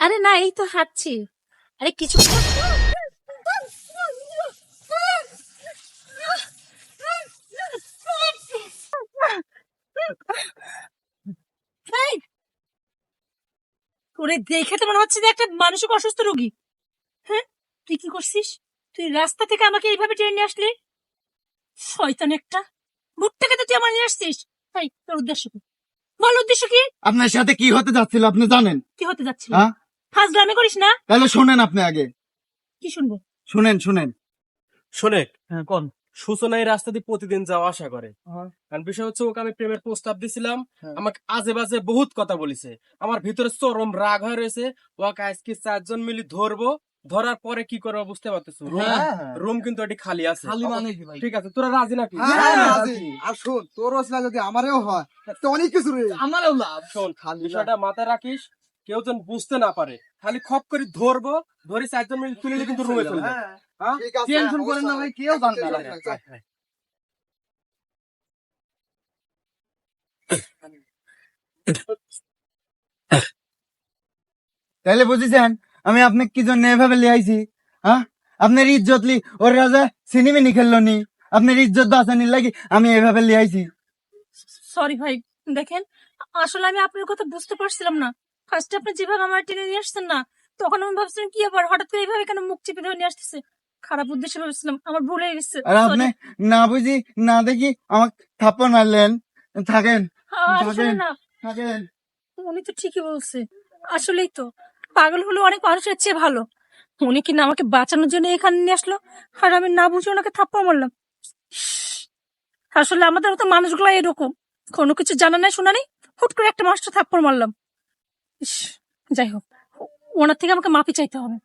আরে না, এই তো হাঁটছি। আরে কিছু! তোরে দেখে তো মনে হচ্ছে যে একটা মানসিক অসুস্থ রোগী। হ্যাঁ তুই কি করছিস? তুই রাস্তা থেকে আমাকে এইভাবে টেনে নিয়ে আসলি? শয়তান একটা। বুটটাকে তো তুই আমার নিয়ে আসছিস। তাই তোর উদ্দেশ্য কি? বল উদ্দেশ্য কি? আপনার সাথে কি হতে যাচ্ছিল আপনি জানেন? কি হতে যাচ্ছিল? হ্যাঁ? ফার্স্ট করিস না? তাহলে শোনেন আপনি আগে। কি শুনব? শুনেন শুনেন। শোনেক। হ্যাঁ কোন? সূচনা এই রাস্তা দিয়ে প্রতিদিন যাওয়া আসা করে। কারণ বিষয় হচ্ছে ওকে আমি প্রেমের প্রস্তাব দিছিলাম হ্যাঁ। আমাকে আজে বাজে বহুত কথা বলিছে। আমার ভিতরে চরম রাগ হয়ে রয়েছে ওকে আজকে চারজন মিলি ধরবো ধরার পরে কি করব বুঝতে পারতেছো? রুম কিন্তু এটি খালি আছে। মানে ঠিক আছে তোরা রাজি নাকি? হ্যাঁ, আর শোন তোর রচনা যদি আমারও হয় তো অনেক কিছু রয়েছে আমারও লাভ। শোন বিষয়টা মাথায় রাখিস কেউ যেন বুঝতে না পারে। খালি খপ করে ধরবো ধরে চারজন মিলি তুলে কিন্তু রুমে চলে যাব। হ্যাঁ? ঠিক আছে টেনশন করেন না ভাই কেউ করেন না। তাহলে বুঝেছেন? আমি আপনাকে কি জন্য এভাবে লিয়াইছি হ্যাঁ? আপনার ইজ্জত লি ওর রাজা সিনেমিনি খেললো নি। আপনার ইজ্জত বাঁচানির লাগি আমি এভাবে লিয়াইছি। সরি ভাই দেখেন আসলে আমি আপনার কথা বুঝতে পারছিলাম না। ফার্স্টে আপনি যেভাবে আমার টেনে নিয়ে আসছেন না তখন আমি ভাবছিলাম কি আবার হঠাৎ করে এইভাবে কেন মুখ চেপে ধরে নিয়ে আসতেছে? খারাপ উদ্দেশ্যে ভেবেছিলাম আমার ভুল হয়ে গেছে। আর আপনি না বুঝি না দেখি আমাকে থাপ্পড় মারলেন। থাকেন। না। থাকেন। উনি তো ঠিকই বলছে। আসলেই তো পাগল হলো অনেক মানুষের চেয়ে ভালো। উনি কিনা আমাকে বাঁচানোর জন্য এখানে নিয়ে আসলো, আর আমি না বুঝে ওনাকে থাপ্পা মারলাম। আসলে আমাদের মতো মানুষগুলো এরকম। কোনো কিছু জানা নাই, শোনা নেই, হুট করে একটা মানুষটা থাপ্পড় মারলাম। যাই হোক, ওনার থেকে আমাকে মাফি চাইতে হবে।